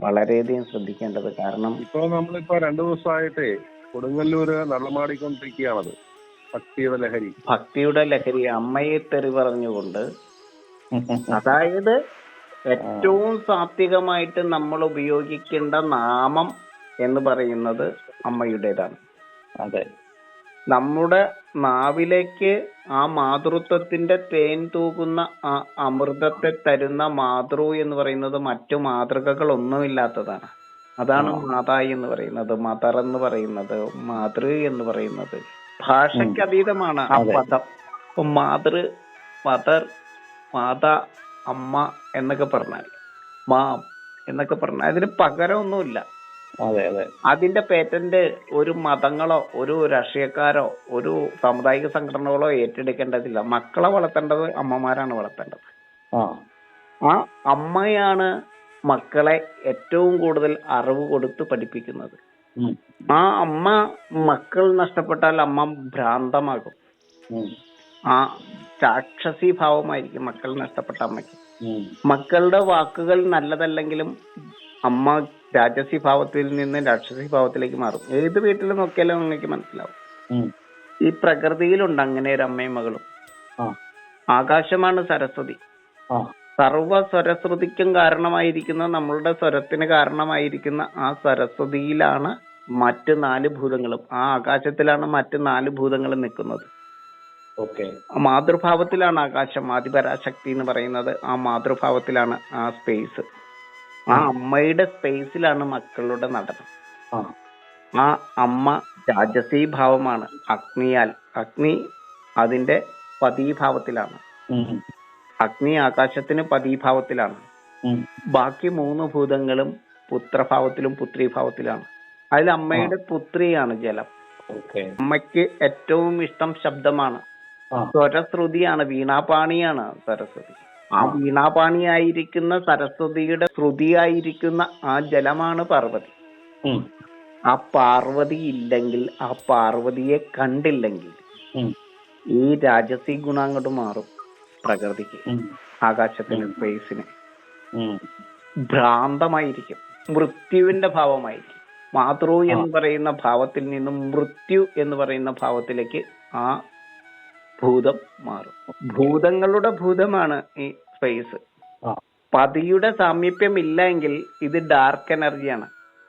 വളരെയധികം ശ്രദ്ധിക്കേണ്ടത് കാരണം ഇപ്പൊ നമ്മളിപ്പോ രണ്ടു ദിവസമായിട്ടേ കൊടുങ്ങല്ലൂര് നടമാടിക്കൊണ്ടിരിക്കുകയാണത്. ഭക്തിയുടെ ലഹരി. ഭക്തിയുടെ ലഹരി അമ്മയെ തെറി പറഞ്ഞുകൊണ്ട് അതായത് ഏറ്റവും സാത്വികമായിട്ട് നമ്മൾ ഉപയോഗിക്കേണ്ട നാമം എന്ന് പറയുന്നത് അമ്മയുടേതാണ്. അതെ. നമ്മുടെ നാവിലേക്ക് ആ മാതൃത്വത്തിന്റെ തേൻ തൂകുന്ന ആ അമൃതത്തെ തരുന്ന മാതൃ എന്ന് പറയുന്നത് മറ്റു മാതൃകകൾ ഒന്നുമില്ലാത്തതാണ് അതാണ് മാതായി എന്ന് പറയുന്നത് മദർ എന്ന് പറയുന്നത് മാതൃ എന്ന് പറയുന്നത്. ഭാഷയ്ക്ക് അതീതമാണ് ആ പദം. ഇപ്പൊ മാതൃ മദർ മാതാ അമ്മ എന്നൊക്കെ പറഞ്ഞാൽ മാം എന്നൊക്കെ പറഞ്ഞാൽ അതിന് പകരമൊന്നുമില്ല. അതിന്റെ പേറ്റന്റ് ഒരു മതങ്ങളോ ഒരു രാഷ്ട്രീയക്കാരോ ഒരു സാമുദായിക സംഘടനകളോ ഏറ്റെടുക്കേണ്ടതില്ല. മക്കളെ വളർത്തേണ്ടത് അമ്മമാരാണ് വളർത്തേണ്ടത്. ആ. അമ്മയാണ് മക്കളെ ഏറ്റവും കൂടുതൽ അറിവ് കൊടുത്ത് പഠിപ്പിക്കുന്നത്. ആ അമ്മ മക്കൾ നഷ്ടപ്പെട്ടാൽ അമ്മ ഭ്രാന്തമാകും. ആ രാക്ഷസി ഭാവമായിരിക്കും മക്കൾ നഷ്ടപ്പെട്ട അമ്മയ്ക്ക്. മക്കളുടെ വാക്കുകൾ നല്ലതല്ലെങ്കിലും അമ്മ രാജസി ഭാവത്തിൽ നിന്ന് രാക്ഷസി ഭാവത്തിലേക്ക് മാറും. ഏത് വീട്ടിൽ നോക്കിയാലും നിങ്ങൾക്ക് മനസ്സിലാവും. ഈ പ്രകൃതിയിലുണ്ട് അങ്ങനെ ഒരു അമ്മയും മകളും. ആകാശമാണ് സരസ്വതി. സർവ സ്വരശ്രുതിക്കും കാരണമായിരിക്കുന്ന നമ്മളുടെ സ്വരത്തിന് കാരണമായിരിക്കുന്ന ആ സരസ്വതിയിലാണ് മറ്റ് നാല് ഭൂതങ്ങളും. ആ ആകാശത്തിലാണ് മറ്റ് നാല് ഭൂതങ്ങളും നിൽക്കുന്നത്. ആ മാതൃഭാവത്തിലാണ് ആകാശം. ആദിപരാശക്തി എന്ന് പറയുന്നത് ആ മാതൃഭാവത്തിലാണ് ആ സ്പേസ് ആ അമ്മയുടെ സ്പേസിലാണ് മക്കളുടെ നടനം. ആ. അമ്മ രാജസീ ഭാവമാണ് അഗ്നിയാൽ അഗ്നി അതിന്റെ പതീഭാവത്തിലാണ്. അഗ്നി ആകാശത്തിന് പതീഭാവത്തിലാണ്. ബാക്കി മൂന്ന് ഭൂതങ്ങളും പുത്രഭാവത്തിലും പുത്രീഭാവത്തിലാണ്. അതിൽ അമ്മയുടെ പുത്രിയാണ് ജലം. അമ്മയ്ക്ക് ഏറ്റവും ഇഷ്ടം ശബ്ദമാണ്. സ്വരശ്രുതിയാണ് വീണാപാണിയാണ് സരസ്വതി ആ വീണാപാണിയായിരിക്കുന്ന സരസ്വതിയുടെ ശ്രുതിയായിരിക്കുന്ന ആ ജലമാണ് പാർവതി. ആ പാർവതി ഇല്ലെങ്കിൽ ആ പാർവതിയെ കണ്ടില്ലെങ്കിൽ ഈ രാജസി ഗുണം അങ്ങോട്ട് മാറും പ്രകൃതിക്ക് ആകാശത്തിന് സ്പേസിന്. ഭ്രാന്തമായിരിക്കും. മൃത്യുവിന്റെ ഭാവമായിരിക്കും. മാതൃ എന്ന് പറയുന്ന ഭാവത്തിൽ നിന്നും മൃത്യു എന്ന് പറയുന്ന ഭാവത്തിലേക്ക് ആ ഭൂതം മാറും. ഭൂതങ്ങളുടെ ഭൂതമാണ് ഈ സ്പേസ് പതിയുടെ സാമീപ്യം ഇല്ല എങ്കിൽ ഇത് ഡാർക്ക് എനർജിയാണ്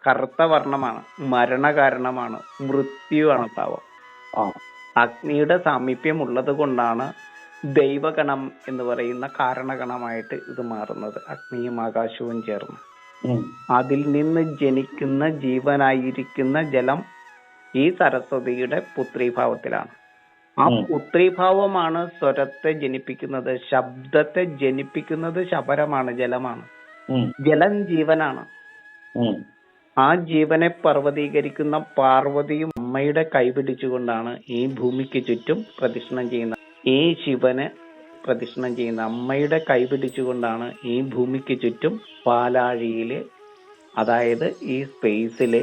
കറുത്ത വർണമാണ് മരണകാരണമാണ് മൃത്യുവാണ് ആ. അഗ്നിയുടെ സാമീപ്യം ഉള്ളത് കൊണ്ടാണ് ദൈവഗണം എന്ന് പറയുന്ന കാരണഗണമായിട്ട് ഇത് മാറുന്നത്. അഗ്നിയും ആകാശവും ചേർന്ന്. അതിൽ നിന്ന് ജനിക്കുന്ന ജീവനായിരിക്കുന്ന ജലം ഈ സരസ്വതിയുടെ പുത്രീഭാവത്തിലാണ്. ആ ഉം. പുത്രീഭാവമാണ് സ്വരത്തെ ജനിപ്പിക്കുന്നത് ശബ്ദത്തെ ജനിപ്പിക്കുന്നത് ശബരമാണ് ജലമാണ്. ജലം ജീവനാണ്. ആ ജീവനെ പർവതീകരിക്കുന്ന പാർവതിയും അമ്മയുടെ കൈപിടിച്ചുകൊണ്ടാണ് ഈ ഭൂമിക്ക് ചുറ്റും പ്രദക്ഷിണം ചെയ്യുന്നത്. ഈ ശിവനെ പ്രദക്ഷിണം ചെയ്യുന്ന അമ്മയുടെ കൈപിടിച്ചുകൊണ്ടാണ് ഈ ഭൂമിക്ക് ചുറ്റും പാലാഴിയിൽ അതായത് ഈ സ്പേസിൽ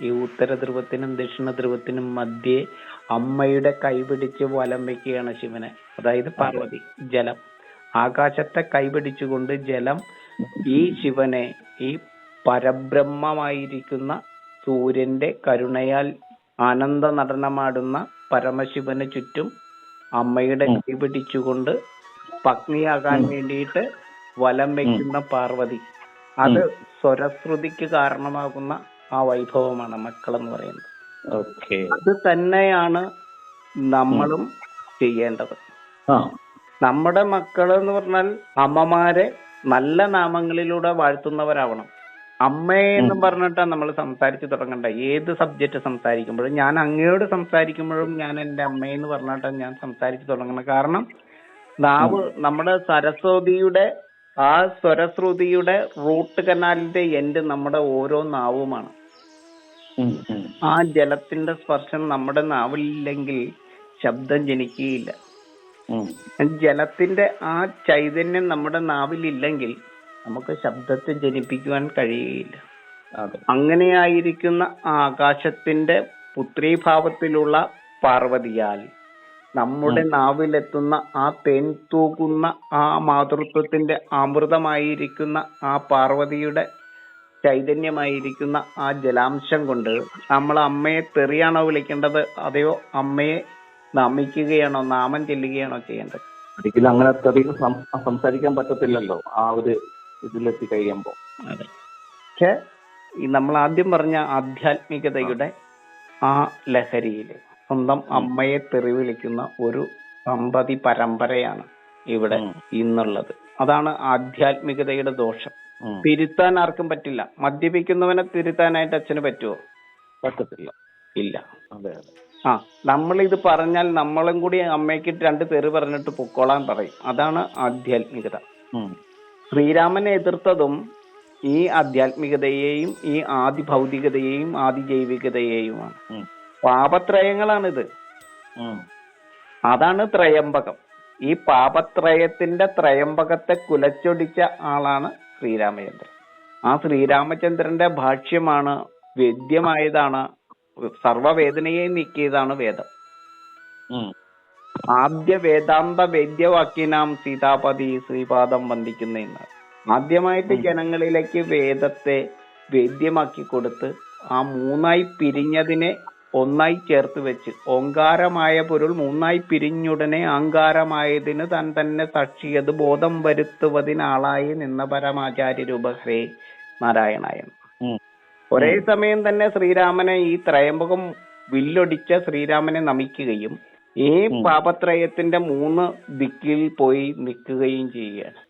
ഈ ഉത്തര ധ്രുവത്തിനും ദക്ഷിണ ധ്രുവത്തിനും മധ്യേ അമ്മയുടെ കൈപിടിച്ച് വലം വെക്കുകയാണ് ശിവനെ. അതായത് പാർവതി ജലം. ആകാശത്തെ കൈപിടിച്ചുകൊണ്ട് ജലം ഈ ശിവനെ ഈ പരബ്രഹ്മമായിരിക്കുന്ന സൂര്യന്റെ കരുണയാൽ ആനന്ദ നടനമാടുന്ന പരമശിവന് ചുറ്റും അമ്മയുടെ കൈ പിടിച്ചുകൊണ്ട് പത്നിയാകാൻ വേണ്ടിയിട്ട് വലം വെക്കുന്ന പാർവതി. അത് സ്വരശ്രുതിക്ക് കാരണമാകുന്ന ആ വൈഭവമാണ് മക്കളെന്ന് പറയുന്നത്. ഓക്കെ അത് തന്നെയാണ് നമ്മളും ചെയ്യേണ്ടത്. ആ. നമ്മുടെ മക്കൾ എന്ന് പറഞ്ഞാൽ അമ്മമാരെ നല്ല നാമങ്ങളിലൂടെ വാഴ്ത്തുന്നവരാവണം. അമ്മയെന്ന് പറഞ്ഞിട്ടാണ് നമ്മൾ സംസാരിച്ചു തുടങ്ങണ്ട. ഏത് സബ്ജക്റ്റ് സംസാരിക്കുമ്പോഴും ഞാൻ അങ്ങയോട് സംസാരിക്കുമ്പോഴും ഞാൻ എന്റെ അമ്മയെന്ന് പറഞ്ഞിട്ടാണ് ഞാൻ സംസാരിച്ചു തുടങ്ങണം. കാരണം നാവ് നമ്മുടെ സരസ്വതിയുടെ ആ സ്വരശ്രുതിയുടെ റൂട്ട് കനാലിന്റെ എൻഡ് നമ്മുടെ ഓരോ നാവുമാണ്. ആ ജലത്തിന്റെ സ്പർശം നമ്മുടെ നാവിലില്ലെങ്കിൽ ശബ്ദം ജനിക്കുകയില്ല. ജലത്തിന്റെ ആ ചൈതന്യം നമ്മുടെ നാവിലില്ലെങ്കിൽ നമുക്ക് ശബ്ദത്തെ ജനിപ്പിക്കുവാൻ കഴിയുകയില്ല. അങ്ങനെയായിരിക്കുന്ന ആകാശത്തിന്റെ പുത്രീഭാവത്തിലുള്ള പാർവതിയാൽ നമ്മുടെ നാവിലെത്തുന്ന ആ തേൻ തൂകുന്ന ആ മാതൃത്വത്തിന്റെ അമൃതമായിരിക്കുന്ന ആ പാർവതിയുടെ ചൈതന്യമായിരിക്കുന്ന ആ ജലാംശം കൊണ്ട് നമ്മൾ അമ്മയെ തെറിയാണോ വിളിക്കേണ്ടത്? അതെയോ അമ്മയെ നമിക്കുകയാണോ നാമം ചെല്ലുകയാണോ ചെയ്യേണ്ടത്? ഒരിക്കലും അങ്ങനെ അധികം സംസാരിക്കാൻ പറ്റത്തില്ലല്ലോ ആ ഒരു ഇതിലെത്തി കഴിയുമ്പോൾ അതെ. പക്ഷെ ഈ നമ്മൾ ആദ്യം പറഞ്ഞ ആധ്യാത്മികതയുടെ ആ ലഹരിയിൽ സ്വന്തം അമ്മയെ തെറി വിളിക്കുന്ന ഒരു സമ്പതി പരമ്പരയാണ് ഇവിടെ ഇന്നുള്ളത്. അതാണ് ആധ്യാത്മികതയുടെ ദോഷം. തിരുത്താൻ ആർക്കും പറ്റില്ല. മദ്യപിക്കുന്നവനെ തിരുത്താനായിട്ട് അച്ഛന് പറ്റുമോ പറ്റത്തില്ല. ഇല്ല. അതെ അതെ. ആ നമ്മൾ ഇത് പറഞ്ഞാൽ നമ്മളും കൂടി അമ്മയ്ക്ക് രണ്ട് തെറി പറഞ്ഞിട്ട് പൊക്കോളാൻ പറയും. അതാണ് ആധ്യാത്മികത. ശ്രീരാമനെ എതിർത്തതും ഈ ആധ്യാത്മികതയെയും ഈ ആദി ഭൗതികതയെയും ആദി ജൈവികതയെയുമാണ്. പാപത്രയങ്ങളാണിത്. അതാണ് ത്രയംബകം. ഈ പാപത്രയത്തിന്റെ ത്രയംബകത്തെ കുലച്ചൊടിച്ച ആളാണ് ശ്രീരാമചന്ദ്രൻ. ആ ശ്രീരാമചന്ദ്രന്റെ ഭാഷ്യമാണ് വേദ്യമായതാണ് സർവവേദനയെ നീക്കിയതാണ് വേദം. ആദ്യ വേദാന്ത വേദ്യവാക്യനാം സീതാപതി ശ്രീപാദം വന്ദിക്കുന്ന ആദ്യമായിട്ട് ജനങ്ങളിലേക്ക് വേദത്തെ വേദ്യമാക്കി കൊടുത്ത് ആ മൂന്നായി പിരിഞ്ഞതിനെ ഒന്നായി ചേർത്ത് വെച്ച്. ഓങ്കാരമായ പൊരുൾ മൂന്നായി പിരിഞ്ഞുടനെ അഹങ്കാരമായതിന് താൻ തന്നെ സാക്ഷിയത് ബോധം വരുത്തുവതിനാളായി നിന്ന പരമാചാര്യ രൂപഹരേ നാരായണായ നാരായണായൻ ഒരേ സമയം തന്നെ ശ്രീരാമനെ ഈ ത്രയംബകം വില്ലൊടിച്ച ശ്രീരാമനെ നമിക്കുകയും ഈ പാപത്രയത്തിന്റെ മൂന്ന് ദിക്കിൽ പോയി നിൽക്കുകയും ചെയ്യുകയാണ്.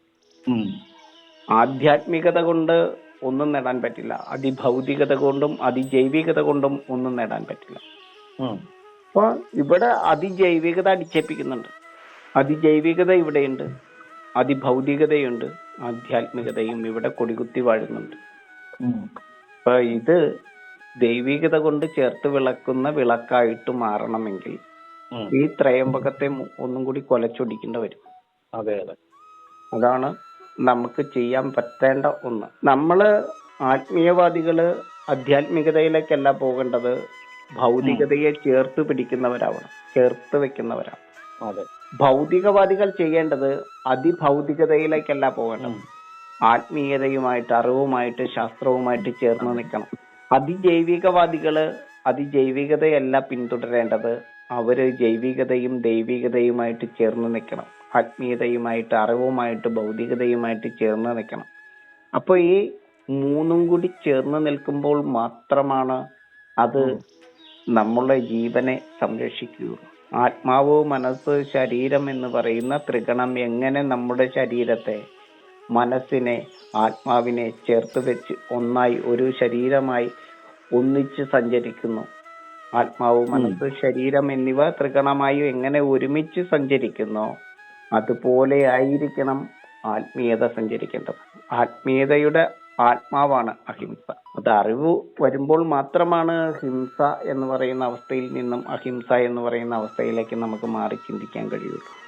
ആധ്യാത്മികത കൊണ്ട് ഒന്നും നേടാൻ പറ്റില്ല. അതിഭൗതികത കൊണ്ടും അതിജൈവികത കൊണ്ടും ഒന്നും നേടാൻ പറ്റില്ല. അപ്പൊ ഇവിടെ അതിജൈവികത അടിച്ചേപ്പിക്കുന്നുണ്ട് അതിജൈവികത ഇവിടെയുണ്ട്. അതിഭൗതികതയുണ്ട്. ആധ്യാത്മികതയും ഇവിടെ കൊടികുത്തി വാഴുന്നുണ്ട്. അപ്പൊ ഇത് ദൈവികത കൊണ്ട് ചേർത്ത് വിളക്കുന്ന വിളക്കായിട്ട് മാറണമെങ്കിൽ ഈ ത്രയംബകത്തെ ഒന്നും കൂടി കൊലച്ചൊടിക്കേണ്ട വരും. അതെ അതെ. അതാണ് നമുക്ക് ചെയ്യാൻ പറ്റേണ്ട ഒന്ന്. നമ്മൾ ആത്മീയവാദികൾ ആധ്യാത്മികതയിലേക്കല്ല പോകേണ്ടത്. ഭൗതികതയെ ചേർത്ത് പിടിക്കുന്നവരാവണം. ചേർത്ത് വെക്കുന്നവരാണ്. അതെ. ഭൗതികവാദികൾ ചെയ്യേണ്ടത് അതിഭൗതികതയിലേക്കല്ല പോകേണ്ടത്. ആത്മീയതയുമായിട്ട് അറിവുമായിട്ട് ശാസ്ത്രവുമായിട്ട് ചേർന്ന് നിൽക്കണം. അതിജൈവികവാദികൾ അതിജൈവികതയല്ല പിന്തുടരേണ്ടത്. അവർ ജൈവികതയും ദൈവികതയുമായിട്ട് ചേർന്ന് നിൽക്കണം ആത്മീയതയുമായിട്ട് അറിവുമായിട്ട് ഭൗതികതയുമായിട്ട് ചേർന്ന് നിൽക്കണം അപ്പൊ ഈ മൂന്നും കൂടി ചേർന്ന് നിൽക്കുമ്പോൾ മാത്രമാണ് അത് നമ്മളുടെ ജീവനെ സംരക്ഷിക്കുകയുള്ളൂ. ആത്മാവ് മനസ്സ് ശരീരം എന്ന് പറയുന്ന ത്രികണം എങ്ങനെ നമ്മുടെ ശരീരത്തെ മനസ്സിനെ ആത്മാവിനെ ചേർത്ത് വെച്ച് ഒന്നായി ഒരു ശരീരമായി ഒന്നിച്ച് സഞ്ചരിക്കുന്നു. ആത്മാവ് മനസ്സ് ശരീരം എന്നിവ ത്രികണമായി എങ്ങനെ ഒരുമിച്ച് സഞ്ചരിക്കുന്നു? അതുപോലെ ആയിരിക്കണം ആത്മീയത സഞ്ചരിക്കേണ്ടത്. ആത്മീയതയുടെ ആത്മാവാണ് അഹിംസ. അത് അറിവ് വരുമ്പോൾ മാത്രമാണ് ഹിംസ എന്ന് പറയുന്ന അവസ്ഥയിൽ നിന്നും അഹിംസ എന്ന് പറയുന്ന അവസ്ഥയിലേക്ക് നമുക്ക് മാറി ചിന്തിക്കാൻ കഴിയുള്ളൂ.